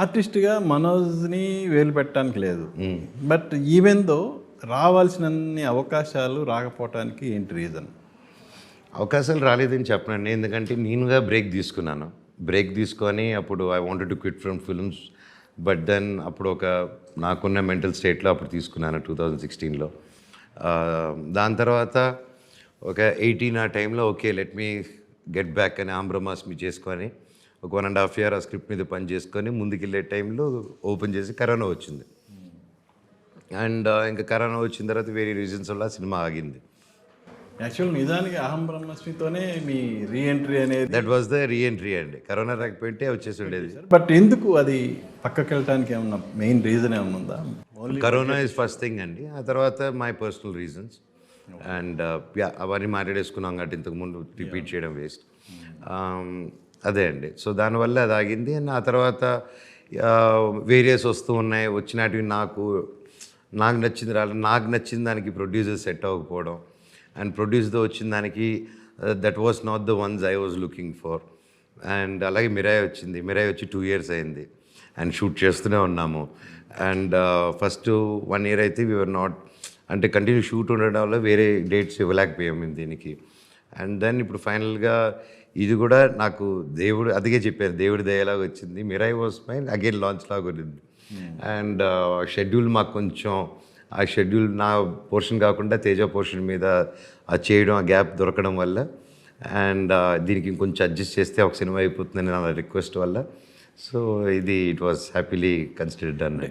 ఆర్టిస్ట్గా మనోజ్ని వేలు పెట్టడానికి లేదు. బట్ ఈవెన్ దో రావాల్సినన్ని అవకాశాలు రాకపోవటానికి ఏంటి రీజన్? అవకాశాలు రాలేదని చెప్పనండి. ఎందుకంటే నేనుగా బ్రేక్ తీసుకున్నాను. బ్రేక్ తీసుకొని అప్పుడు I wanted to quit from films. But then అప్పుడు ఒక నాకున్న మెంటల్ స్టేట్లో అప్పుడు తీసుకున్నాను టూ థౌజండ్ సిక్స్టీన్లో. దాని తర్వాత ఒక ఎయిటీన్ ఆ టైంలో okay let me get back అని ఆంబ్రమాస్మి చేసుకొని ఒక వన్ అండ్ హాఫ్ ఇయర్ ఆ స్క్రిప్ట్ మీద పని చేసుకొని ముందుకెళ్ళే టైంలో ఓపెన్ చేసి కరోనా వచ్చింది. అండ్ ఇంకా కరోనా వచ్చిన తర్వాత వేరే రీజన్స్ వల్ల సినిమా ఆగింది. యాక్చువల్ నిజానికి అహం బ్రహ్మస్మితోనే మీ రీఎంట్రీ అనేది దట్ వాజ్ ద రీఎంట్రీ అండి. కరోనా రాకపోయింటే వచ్చేసి ఉండేది. బట్ ఎందుకు అది పక్కకి వెళ్ళటానికి ఏమన్నా మెయిన్ రీజన్ ఏమన్నా ఉందా? కరోనా ఇస్ ఫస్ట్ థింగ్ అండి. ఆ తర్వాత మై పర్సనల్ రీజన్స్ అండ్ అవన్నీ మాట్లాడేసుకున్నాం కాబట్టి ఇంతకుముందు రిపీట్ చేయడం వేస్ట్ అదే అండి. సో దానివల్ల అది ఆగింది. అండ్ ఆ తర్వాత వేరియస్ వస్తూ ఉన్నాయి. వచ్చినటివి నాకు నాకు నచ్చింది రాలేదు నాకు నచ్చిన దానికి ప్రొడ్యూసర్ సెట్ అవ్వకపోవడం. అండ్ ప్రొడ్యూస్తో వచ్చిన దానికి that was not the ones I was looking for and అలాగే మిరాయ్ వచ్చింది. మిరాయ్ వచ్చి టూ ఇయర్స్ అయింది. అండ్ షూట్ చేస్తూనే ఉన్నాము. అండ్ ఫస్ట్ వన్ ఇయర్ అయితే వీఆర్ నాట్ అంటే కంటిన్యూ షూట్ ఉండడం వల్ల వేరే డేట్స్ ఇవ్వలేకపోయాము మేము దీనికి. అండ్ దెన్ ఇప్పుడు ఫైనల్గా ఇది కూడా నాకు దేవుడు అదిగే చెప్పారు దేవుడి దయలాగా వచ్చింది. Mirai was mine again launch లాగా ఉండింది అండ్ షెడ్యూల్ మాకు కొంచెం ఆ షెడ్యూల్ నా పోర్షన్ కాకుండా తేజ పోర్షన్ మీద ఆ చేయడం ఆ గ్యాప్ దొరకడం వల్ల. అండ్ uh, దీనికి ఇంకొంచెం అడ్జస్ట్ చేస్తే ఒక సినిమా అయిపోతుందని నా రిక్వెస్ట్ వల్ల. సో ఇది ఇట్ వాస్ హ్యాపీలీ కన్సిడర్డ్ అన్నది